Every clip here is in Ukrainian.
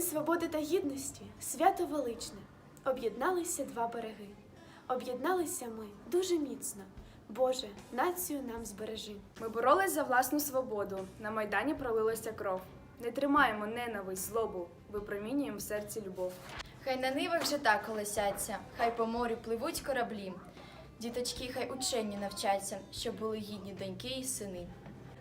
свободи та гідності свято величне. Об'єдналися два береги. Об'єдналися ми дуже міцно. Боже, націю нам збережи. Ми боролись за власну свободу. На майдані пролилася кров. Не тримаємо ненависть, злобу, випромінюємо в серці любов. Хай на нивах жита колесяться, хай по морю пливуть кораблі. Діточки хай учені навчаться, щоб були гідні доньки і сини.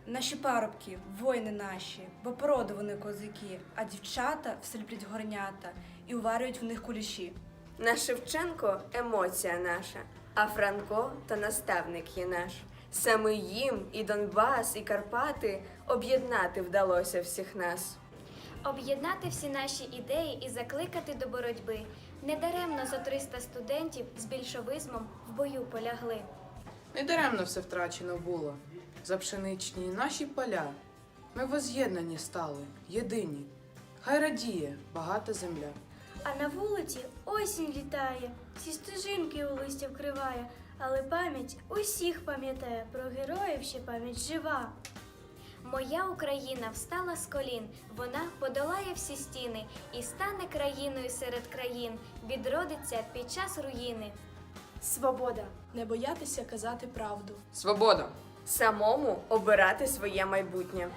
Наші парубки, воїни наші, бо породу вони козаки, а дівчата всліплять горнята і уварюють в них куліші. Наш Шевченко емоція наша, а Франко то наставник є наш. Саме їм і Донбас, і Карпати об'єднати вдалося всіх нас. Об'єднати всі наші ідеї і закликати до боротьби. Недаремно за 300 студентів з більшовизмом в бою полягли. Недаремно все втрачено було. За пшеничні наші поля. Ми воз'єднані стали, єдині. Хай радіє багата земля. А на вулиці осінь літає, всі стежинки у листя вкриває, але пам'ять усіх пам'ятає, про героїв ще пам'ять жива. Моя Україна встала з колін, вона подолає всі стіни і стане країною серед країн, відродиться під час руїни. Свобода. Не боятися казати правду. Свобода! Самому обирати своє майбутнє.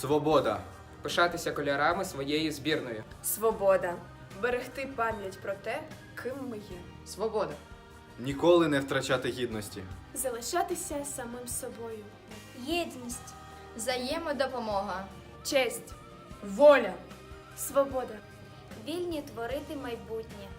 Свобода. Пишатися кольорами своєї збірної. Свобода. Берегти пам'ять про те, ким ми є. Свобода! Ніколи не втрачати гідності. Залишатися самим собою. Єдність. Взаємодопомога. Честь! Воля! Свобода. Вільні творити майбутнє.